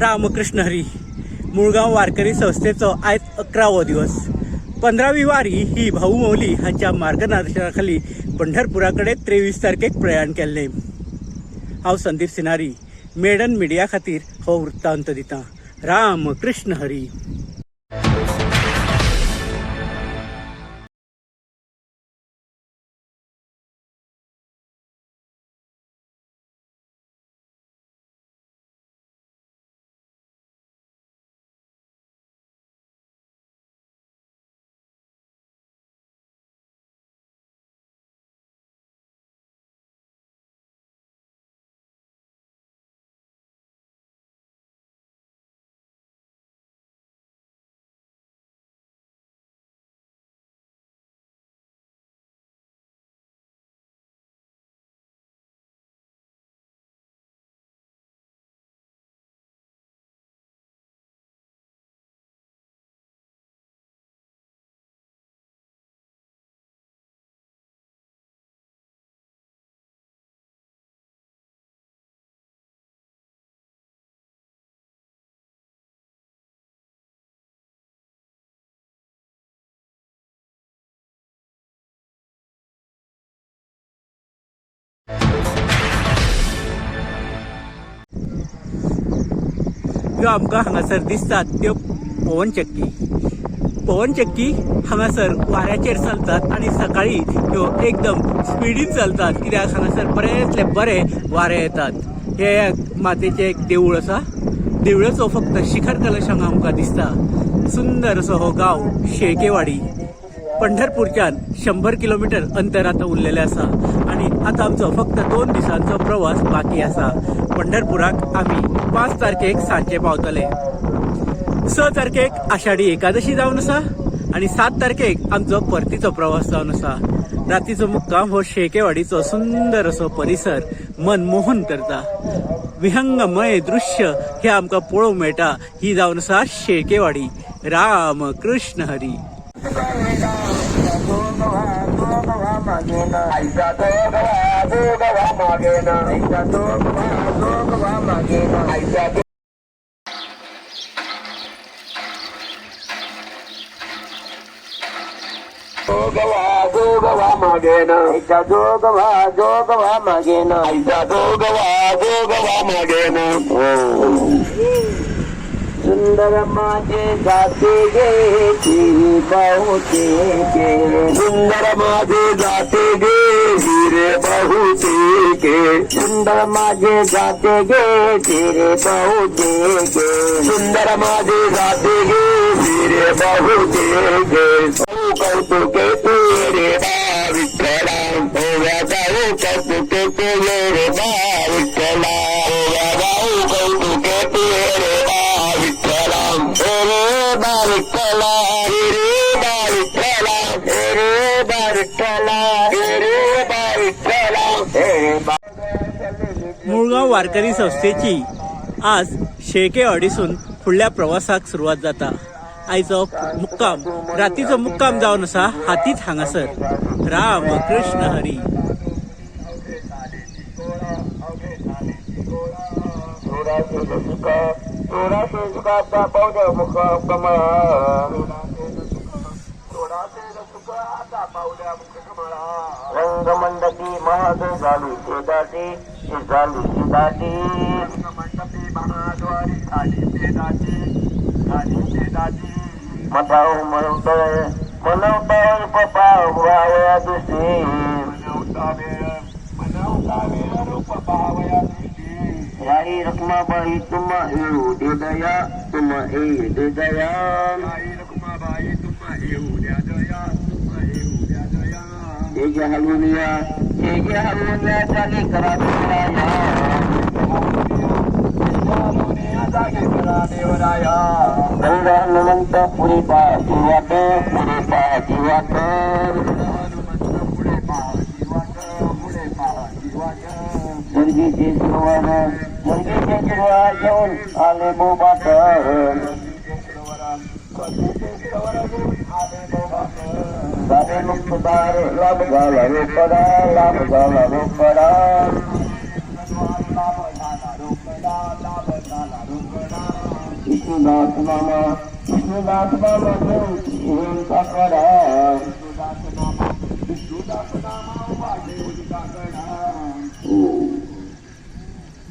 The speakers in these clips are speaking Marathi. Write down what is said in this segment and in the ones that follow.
रामकृष्ण हरी मुळगाव वारकरी संस्थेचं आज अकरावं दिवस. पंधरावी वारी ही भाऊ मौली हांच्या मार्गदर्शनाखाली पंढरपुराकडे तेवीस तारखेक प्रयाण केल्लें. हांव संदीप सिनारी मेडन मिडिया खातीर हो वृत्तांत दिता. राम कृष्ण हरी. ह्यो आमकां हांगासर दिसतात त्यो पवन चक्की। पवन चक्की हांगासर वाऱ्याचेर चलतात आनी सकाळी ह्यो एकदम स्पिडीन चलतात कित्याक हांगासर बरेंतले बरे वारे येतात. हे मातेचें एक देवूळ आसा देवळाचो फक्त शिखर कलश हांगा आमकां दिसता. सुंदर असो हो गांव शेळकेवाडी पंढरपूरच्यान शंभर किलोमीटर अंतर आतां उरलेलें आसा आनी आतां आमचो फक्त दोन दिसांचो प्रवास बाकी आसा पंढरपुराक आमी पांच तारखेक सांजचे पावतले. स तारखेक आषाढी एकादशी जावन आसा आणि सात तारखेक आमचो परतीचो प्रवास जावन आसा. रातीचो मुक्काम हो शेकेवाडीचो सुंदर असो परिसर मन मोहन करता. विहंगमय दृश्य हे आमकां पळोवंक मेळटा. ही जावन आसा शेकेवाडी. Ram Krishna Hari. ko gawa magena aisa to gawa magena aisa to Gogava Magena, Aisha Gogava, Gogava Magena, Aisha Gogava, Gogava Magena. सुंदर माझे जाते गे हिरे बहुते गे. सुंदर माझे जाते गे हिरे बहुते गे. सुंदर माझे जाते गे हिरे बहुते गे. सुंदर माझे जाते गे हिरे बहुते गे कौतुके तू रे बा विठ्ठला कौतुके तू रे बा. वारकरी संस्थेची आज शेळके अडीसून फुडल्या प्रवासाक सुरुवात जाता. आयचो मुक्काम रातीचो मुक्काम जावन आसा हातीत हांगासर राम कृष्ण हरी. रंगमंडपी महादेव झाली. शेदाटी झाली शेदाटी मंडपी महाद्वारी झाली शेदाटी झाली शेदाटी मठाव म्हणतोय मनवता पप्पा व्हावया दुसरी मनवता वेळ मनवता वेळ रूप पावया दुसरी राही रखमाबाई तुम येऊ दे दया तुम ये दे दया. राही रखमाबाई तुम येऊ द्या दया तुम येऊ द्या दया हे जे हलवूया हे जे हलवूया देवराया हनुमंत पुढे पाहती वाट पुढे पाहती वाट पुढे पाहती वाट पुढे पाहती वाट मुलगीचे मुलगीचे आले झाला रोकडा लाभ झाला रोकडा लाभ झाला रोकडा लाभ झाला रोकडा विष्णुदास मामा विष्णुदास मामा घेऊन काकडा विष्णुदास नामा वाढेल काकडा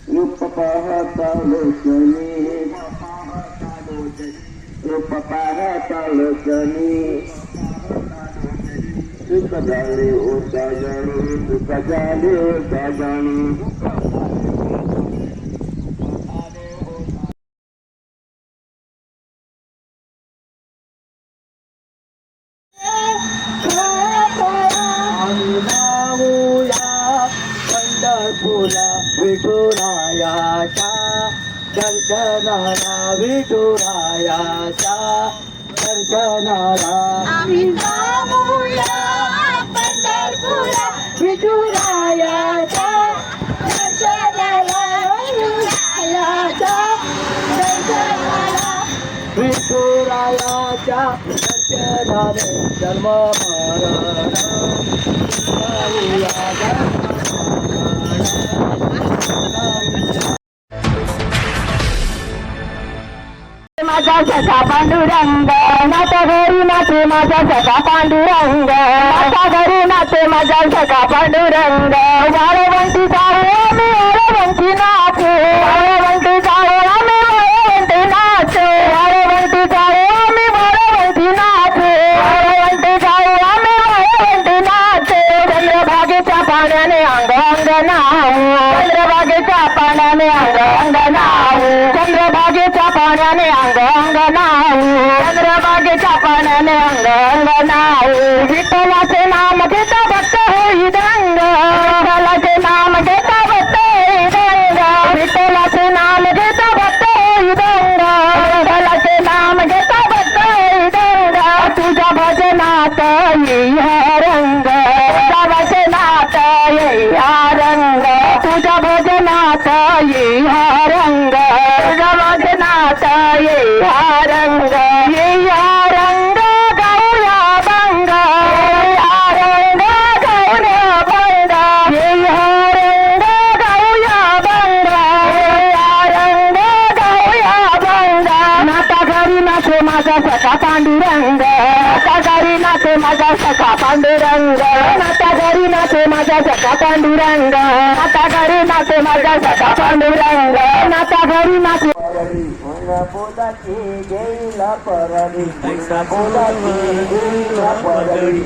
रूप पाहता लोचनी रूप पाहता लोचनी सुख झाले होता जाणी सुख झाले होता जाणी पंढरपुरा विठुरायाच्या दर्शनाला विठुरायाच्या दर्शनाला आम्ही जाऊया पंढरपुरा विठुरायाच्या दर्शनाला विठुरायाच्या दर्शनाला विठुरायाच्या दर्शनाने जन्म मरण माझा सखा पांडुरंग नाता घरी नाचे माझा सखा पांडुरंग वाळवंटी जाऊ विठ्ठलाचे नाम घेता भक्त. माझा सखा पांडुरंग. नाता घरी नाचे माझा सखा पांडुरंग. नाता घरी नाचे माझा सखा पांडुरंग. नाता घरी नाचे बोलाची गेला परडी बोलाची गेला परडी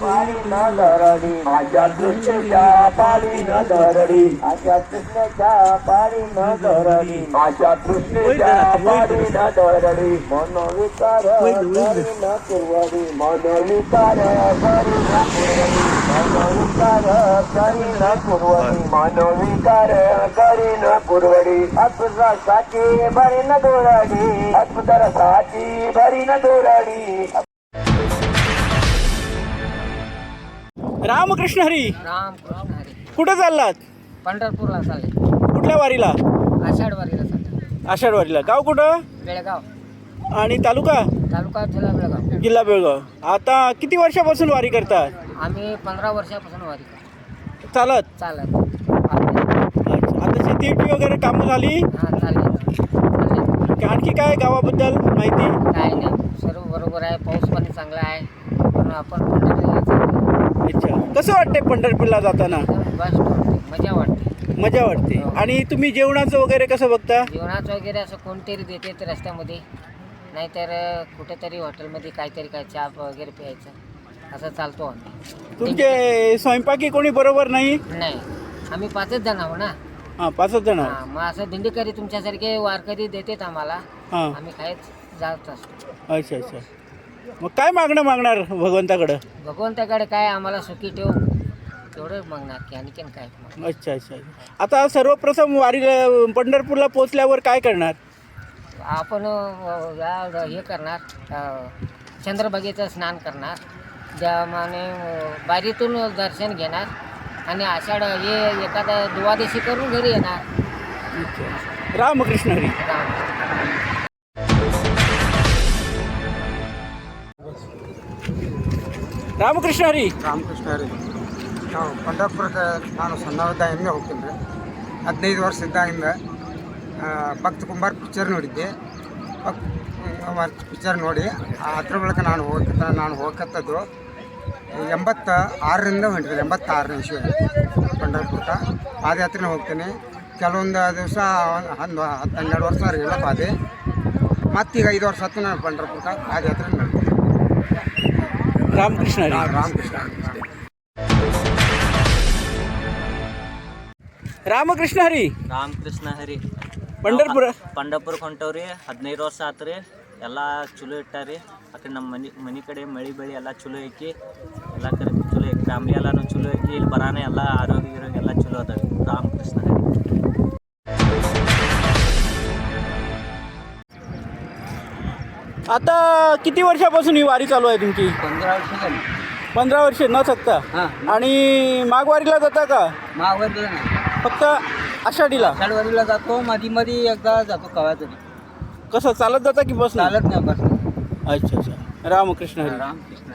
पाणी न दरडी माझ्या कृष्णच्या पाणी न दरडी माझ्या कृष्णच्या पाणी न दरडी माझ्या कृष्णच्या पाणी न दरडी मनोविकार करी न कुरवडी मनोविकार करी न कुरवडी मनोविकार करी न कुरवडी मनोविकार करी न कुरवडी अत्पुतरासाठी भरी न दोरडी अत्पुतरासाठी भरी न दोरडी रामकृष्ण हरी. हरी कुठं चाललात? पंढरपूरला चालले. कुठल्या वारीला? आषाढ वारीला चालले. आषाढ वारीला गाव कुठं? बेळगाव. आणि तालुका? तालुका जिल्हा बेळगाव. जिल्हा बेळगाव. आता किती वर्षापासून वारी करतात? आम्ही पंधरा वर्षापासून वारी करतो. चालत? चालत. आता शेतीची वगैरे कामं झाली? हां चालले चालले की आणखी काय गावाबद्दल माहिती? काय नाही. सर्व बरोबर आहे. पाऊस पाणी चांगला आहे. पण आपण चाललो. अच्छा. कसं वाटते पंढरपूरला जाताना? एकदम बेस्ट वाटते. मजा वाटते. मजा वाटते. आणि तुम्ही जेवणाचं वगैरे कसं बघता? जेवणाचं वगैरे असं कोणतरी देते ते रस्त्यामध्ये. नाहीतर अं, कुठेतरी हॉटेलमध्ये काहीतरी काय चहा वगैरे प्यायचं. असं चालतो आम्ही. तुमचे स्वयंपाकी कोणी बरोबर नाही? नाही. आम्ही पाचच जण आहो ना. हां पाचच जण हा, मग असं दिंडीकरी तुमच्यासारखे वारकरी देतात आम्हाला. हां. आम्ही खायच जात असतो. अच्छा अच्छा. मग काय मागणं मागणार भगवंताकडं? भगवंताकडे काय आम्हाला सुखी ठेव तेवढं मागणार की आणखीन काय. अच्छा अच्छा. आता सर्वप्रथम वारीला पंढरपूरला पोचल्यावर काय करणार? आपण अ, या हे करणार अ, चंद्रभागेचं स्नान करणार. ज्यामाने अ, बारीतून दर्शन घेणार आणि आषाढ हे एखादा दुवादशी करून घरी येणार रामकृष्ण हरी राम ರಾಮಕೃಷ್ಣ ಹರಿ ರಾಮಕೃಷ್ಣ ರೀ ನಾವು ಪಂಡರಪುರಕ್ಕೆ ನಾನು ಸಣ್ಣವಿದ್ದ ಹಿಂದೆ ಹೋಗ್ತೀನಿ ರೀ ಹದಿನೈದು ವರ್ಷ ಇದ್ದಾಗಿಂದ ಭಕ್ತ ಕುಂಬಾರ್ ಪಿಕ್ಚರ್ ನೋಡಿದ್ದೆ ಭಕ್ತ ಕುಂಬಾರ್ ಪಿಕ್ಚರ್ ನೋಡಿ. ಆ ಅದ್ರ ಬಳಿಕ ನಾನು ಹೋಗತ್ತ ನಾನು ಹೋಗತ್ತದ್ದು ಎಂಬತ್ತ ಆರರಿಂದ ಹೊಂಟಿದೆ ಎಂಬತ್ತಾರು ನಿಮಿಷ ಪಂಡರಪುರಕ್ಕೆ ಪಾದಯಾತ್ರೆ ಹೋಗ್ತೀನಿ. ಕೆಲವೊಂದು ದಿವಸ ಒಂದು ಹತ್ತು ಹನ್ನೆರಡು ವರ್ಷ ಇಲ್ಲ ಪಾದೆ. ಮತ್ತೀಗ ಐದು ವರ್ಷ ಹತ್ತು ನಾನು ಪಂಡರಪುರ ಪಾದಯಾತ್ರೆ ನಡ್ತೀನಿ ರಾಮಕೃಷ್ಣ ರೀ ರಾಮಕೃಷ್ಣ ರಾಮಕೃಷ್ಣ ಹರಿ. ರಾಮಕೃಷ್ಣ ಹರಿ. ಪಂಡರ್ಪುರ. ಪಂಡಪುರಕ್ಕೆ ಹೊಂಟವ್ರಿ ಹದಿನೈದು ವರ್ಷ ಆತ್ರಿ. ಎಲ್ಲ ಚಲೋ ಇಟ್ಟಾರಿ ಆ ಕಡೆ ನಮ್ಮ ಮನೆ ಮನೆ ಕಡೆ ಮಳೆ ಬೆಳೆ ಎಲ್ಲ ಚಲೋ ಐಕಿ ಎಲ್ಲ ಕಡೆ ಚಲೋ ಐತಿ ಫ್ಯಾಮ್ಲಿ ಎಲ್ಲನೂ ಚಲೋ ಐತಿ ಇಲ್ಲಿ ಬರಾನ ಎಲ್ಲ ಆರೋಗ್ಯ ಗಿರೋಗ್ಯ ಎಲ್ಲ ಚಲೋ ಅದಾವೆ ರಾಮಕೃಷ್ಣ ಹರಿ आता किती वर्षापासून ही वारी चालू आहे तुमची पंधरा वर्ष झाली पंधरा वर्ष न चकता हां आणि माघवारीला जाता का माघवारीला नाही फक्त आषाढीला शाळवारीला जातो मध्ये मध्ये एकदा जातो कवा तरी कसं चालत जाता की बस चालत नाही बस अच्छा अच्छा. रामकृष्ण हरी. रामकृष्ण